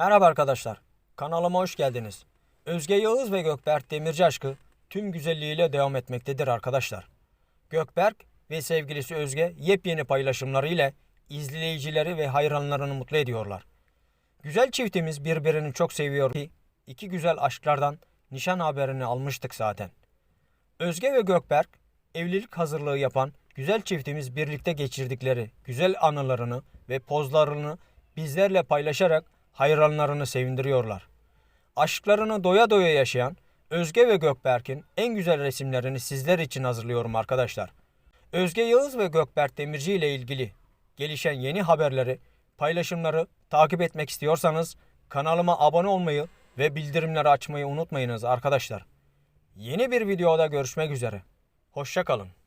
Merhaba arkadaşlar. Kanalıma hoş geldiniz. Özge Yağız ve Gökberk Demirci aşkı tüm güzelliğiyle devam etmektedir arkadaşlar. Gökberk ve sevgilisi Özge yepyeni paylaşımları ile izleyicileri ve hayranlarını mutlu ediyorlar. Güzel çiftimiz birbirini çok seviyor ki iki güzel aşklardan nişan haberini almıştık zaten. Özge ve Gökberk evlilik hazırlığı yapan güzel çiftimiz birlikte geçirdikleri güzel anılarını ve pozlarını bizlerle paylaşarak hayranlarını sevindiriyorlar. Aşklarını doya doya yaşayan Özge ve Gökberk'in en güzel resimlerini sizler için hazırlıyorum arkadaşlar. Özge Yağız ve Gökberk Demirci ile ilgili gelişen yeni haberleri, paylaşımları takip etmek istiyorsanız kanalıma abone olmayı ve bildirimleri açmayı unutmayınız arkadaşlar. Yeni bir videoda görüşmek üzere. Hoşçakalın.